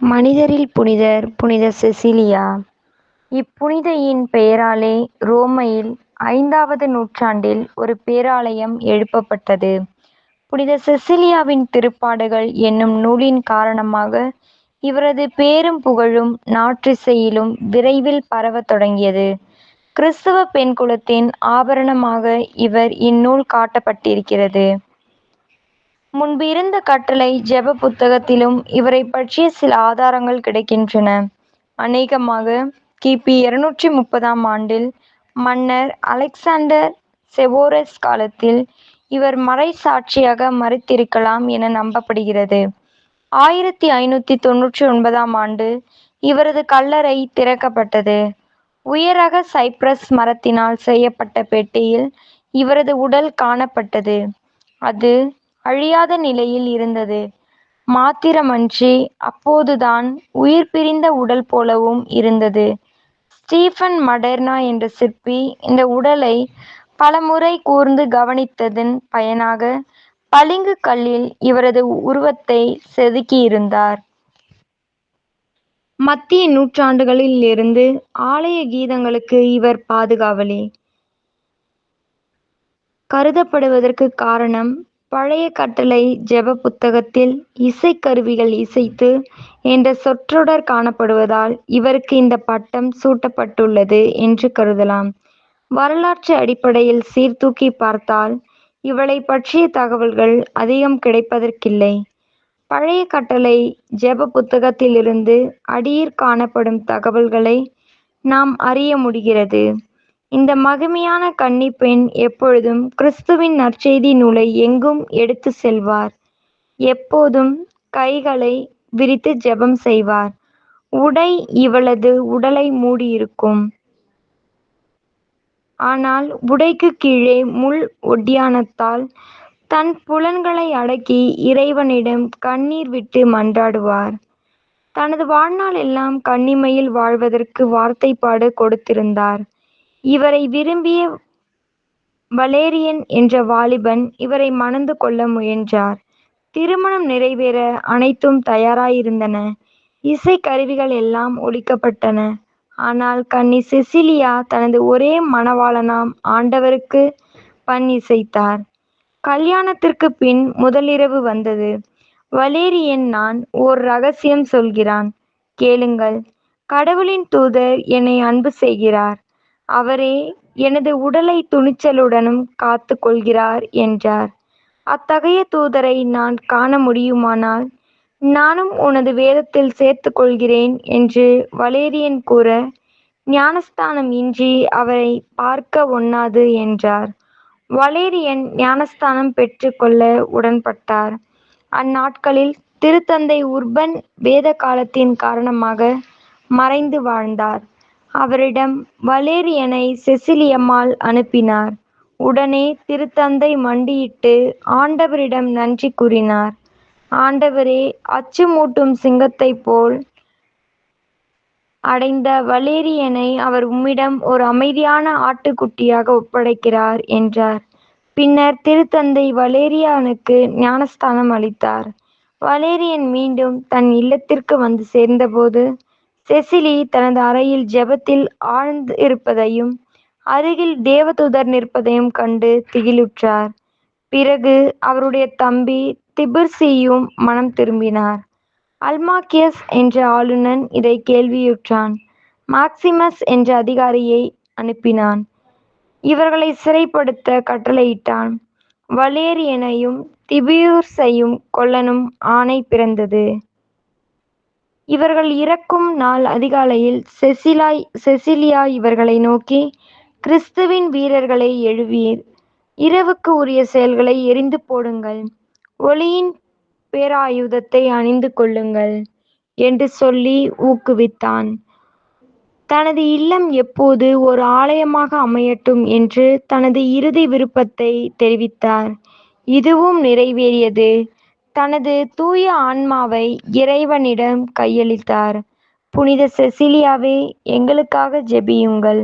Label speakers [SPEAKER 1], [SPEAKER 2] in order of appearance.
[SPEAKER 1] மனிதரில் புனிதர் புனித செசிலியா. இப்புனிதையின் பெயராலே ரோமையில் ஐந்தாவது நூற்றாண்டில் ஒரு பேராலயம் எழுப்பப்பட்டது. புனித செசிலியாவின் திருப்பாடுகள் என்னும் நூலின் காரணமாக இவரது பேரும் புகழும் நாற்றிசையிலும் விரைவில் பரவத் தொடங்கியது. கிறிஸ்தவப் பெண்குலத்தின் ஆபரணமாக இவர் இந்நூல் காட்டப்பட்டிருக்கிறது. முன்பு இருந்த கட்டளை ஜெப புத்தகத்திலும் இவரைப் பற்றிய சில ஆதாரங்கள் கிடைக்கின்றன. அநேகமாக கிபி இருநூற்றி முப்பதாம் ஆண்டில் மன்னர் அலெக்சாண்டர் செவோரஸ் காலத்தில் இவர் மறைசாட்சியாக மறைத்திருக்கலாம் என நம்பப்படுகிறது. ஆயிரத்தி ஐநூற்றி தொன்னூற்றி ஒன்பதாம் ஆண்டு இவரது கல்லறை திறக்கப்பட்டது. உயரக சைப்ரஸ் மரத்தினால் செய்யப்பட்ட பெட்டியில் இவரது உடல் காணப்பட்டது. அது அழியாத நிலையில் இருந்தது மாத்திரமன்றி அப்போதுதான் உயிர் பிரிந்த உடல் போலவும் இருந்தது. ஸ்டீபன் மடேர்னா என்ற சிற்பி இந்த உடலை பலமுறை கூர்ந்து கவனித்ததன் பயனாக பளிங்குக் கல்லில் இவரது உருவத்தை செதுக்கியிருந்தார். மத்திய நூற்றாண்டுகளில் இருந்து ஆலய கீதங்களுக்கு இவர் பாதுகாவலி. கருதப்படுவதற்கு காரணம் பழைய கட்டளை ஜெப புத்தகத்தில் இசைக்கருவிகள் இசைத்து என்ற சொற்றொடர் காணப்படுவதால் இவருக்கு இந்த பட்டம் சூட்டப்பட்டுள்ளது என்று கருதலாம். வரலாற்று அடிப்படையில் சீர்தூக்கிப் பார்த்தால் இவளை பற்றிய தகவல்கள் அதிகம் கிடைப்பதற்கில்லை. பழைய கட்டளை ஜெப புத்தகத்திலிருந்து அடியிற் காணப்படும் தகவல்களை நாம் அறிய முடிகிறது. இந்த மகிமையான கன்னிப்பெண் எப்பொழுதும் கிறிஸ்துவின் நற்செய்தி நூலை எங்கும் எடுத்து செல்வார் எப்போதும் கைகளை விரித்து ஜெபம் செய்வார். உடை இவளது உடலை மூடியிருக்கும். ஆனால் உடைக்குக் கீழே முள் ஒட்டியானத்தால் தன் புலன்களை அடக்கி இறைவனிடம் கண்ணீர் விட்டு மன்றாடுவார். தனது வாழ்நாள் எல்லாம் கண்ணிமையில் வாழ்வதற்கு வார்த்தைப்பாடு கொடுத்திருந்தார். இவரை விரும்பிய வலேரியன் என்ற வாலிபன் இவரை மணந்து கொள்ள முயன்றார். திருமணம் நிறைவேற அனைத்தும் தயாராயிருந்தன. இசை கருவிகள் எல்லாம் ஒழிக்கப்பட்டன ஆனால் கன்னி செசிலியா தனது ஒரே மணவாளனாம் ஆண்டவருக்கு பண் இசைத்தார். கல்யாணத்திற்குப் பின் முதலிரவு வந்தது. வலேரியன் நான் ஓர் ரகசியம் சொல்கிறான் கேளுங்கள். கடவுளின் தூதர் என்னை அன்பு செய்கிறார். அவரே எனது உடலை துணிச்சலுடனும் காத்து கொள்கிறார் என்றார். அத்தகைய தூதரை நான் காண முடியுமானால் நானும் உனது வேதத்தில் சேர்த்து கொள்கிறேன் என்று வலேரியன் கூற ஞானஸ்தானம் இன்றி அவரை பார்க்க ஒண்ணாது என்றார். வலேரியன் ஞானஸ்தானம் பெற்றுக்கொள்ள உடன்பட்டார். அந்நாட்களில் திருத்தந்தை உர்பன் வேத காலத்தின் காரணமாக மறைந்து வாழ்ந்தார். அவரிடம் வலேரியனை செசிலியம்மாள் அனுப்பினார். உடனே திருத்தந்தை மண்டியிட்டு ஆண்டவரிடம் நன்றி கூறினார். ஆண்டவரே அச்சமூட்டும் சிங்கத்தைப்போல் அடைந்த வலேரியனை அவர் உம்மிடம் ஒரு அமைதியான ஆட்டுக்குட்டியாக ஒப்படைக்கிறார் என்றார். பின்னர் திருத்தந்தை வலேரியானுக்கு ஞானஸ்நானம் அளித்தார். வலேரியன் மீண்டும் தன் இல்லத்திற்கு வந்து சேர்ந்தபோது செசிலி தனது அறையில் ஜெபத்தில் ஆழ்ந்து இருப்பதையும் அருகில் தேவதூதர் நிற்பதையும் கண்டு திகிலுற்றார். பிறகு அவருடைய தம்பி திபிர்சியும் மனம் திரும்பினார். அல்மாக்கியஸ் என்ற ஆளுநன் இதை கேள்வியுற்றான். மாக்சிமஸ் என்ற அதிகாரியை அனுப்பினான். இவர்களை சிறைப்படுத்த கட்டளையிட்டான். வலேரியனையும் திபியூர்ஸையும் கொல்லனும் ஆணை பிறந்தது. இவர்கள் இறக்கும் நாள் அதிகாலையில் செசிலாய் செசிலியா இவர்களை நோக்கி கிறிஸ்துவின் வீரர்களை எழுவீர். இரவுக்கு உரிய செயல்களை எரிந்து போடுங்கள். ஒளியின் பேராயுதத்தை அணிந்து கொள்ளுங்கள் என்று சொல்லி ஊக்குவித்தான். தனது இல்லம் எப்போது ஒரு ஆலயமாக அமையட்டும் என்று தனது இறுதி விருப்பத்தை தெரிவித்தார். இதுவும் நிறைவேறியது. தனது தூய ஆன்மாவை இறைவனிடம் கையளித்தார். புனித செசிலியாவே எங்களுக்காக ஜெபியுங்கள்.